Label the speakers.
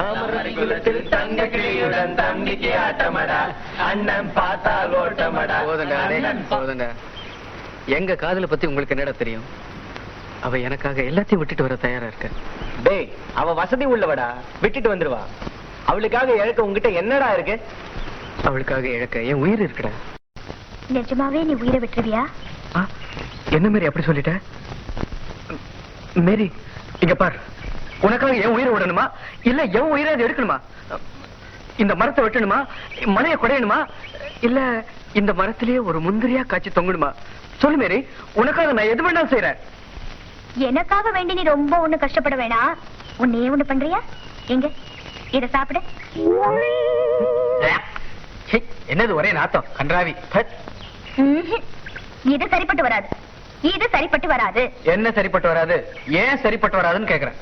Speaker 1: தாமரை குலத்தில் தங்க கிளியுடன் தம்பிக்கு ஆட்டமடா. அண்ணன் பார்த்தா ஓட்டமடா.
Speaker 2: போதுண்டா டேய், போதுண்டா எங்க காதலை பத்தி உங்களுக்கு என்னடா தெரியும்? அவ எனக்காக எல்லாத்தையும் விட்டுட்டு வர தயாரா இருக்க.
Speaker 1: டேய் அவ வசதி உள்ளவடா. விட்டுட்டு வந்துருவா. அவளுக்காக இழக்க உங்ககிட்ட என்னடா இருக்கு?
Speaker 2: அவளுக்காக இழக்க என் உயிர் இருக்குடா.
Speaker 3: நிஜமாவே நீ உயிரை விட்டுருவியா?
Speaker 2: என்ன மேரி அப்படி சொல்லிட்ட? மேரி இங்க பார். உனக்காக என் உயிரை விடணுமா? இல்ல என் உயிரை அது எடுக்கணுமா? இந்த மரத்தை வெட்டணுமா? மலையை குடையணுமா? இல்ல இந்த மரத்திலேயே ஒரு முந்திரியா காய்ச்சி தொங்கணுமா? சொல்லு மேரி உனக்காக நான் எது வேணாலும் செய்யறேன்
Speaker 3: எனக்காக வேண்டி நீ ரொம்ப ஒண்ணு கஷ்டப்பட வேணாம் உன்னையே ஒண்ணு பண்றியா? எங்க? இத சாப்பிடு.
Speaker 2: என்னது ஒரே நாத்தம்? கன்றாவி.
Speaker 3: இது சரிப்பட்டு வராது. இது சரிப்பட்டு வராது.
Speaker 2: என்ன சரிப்பட்டு வராது? ஏன் சரிப்பட்டு வராதுன்னு கேக்குறேன்.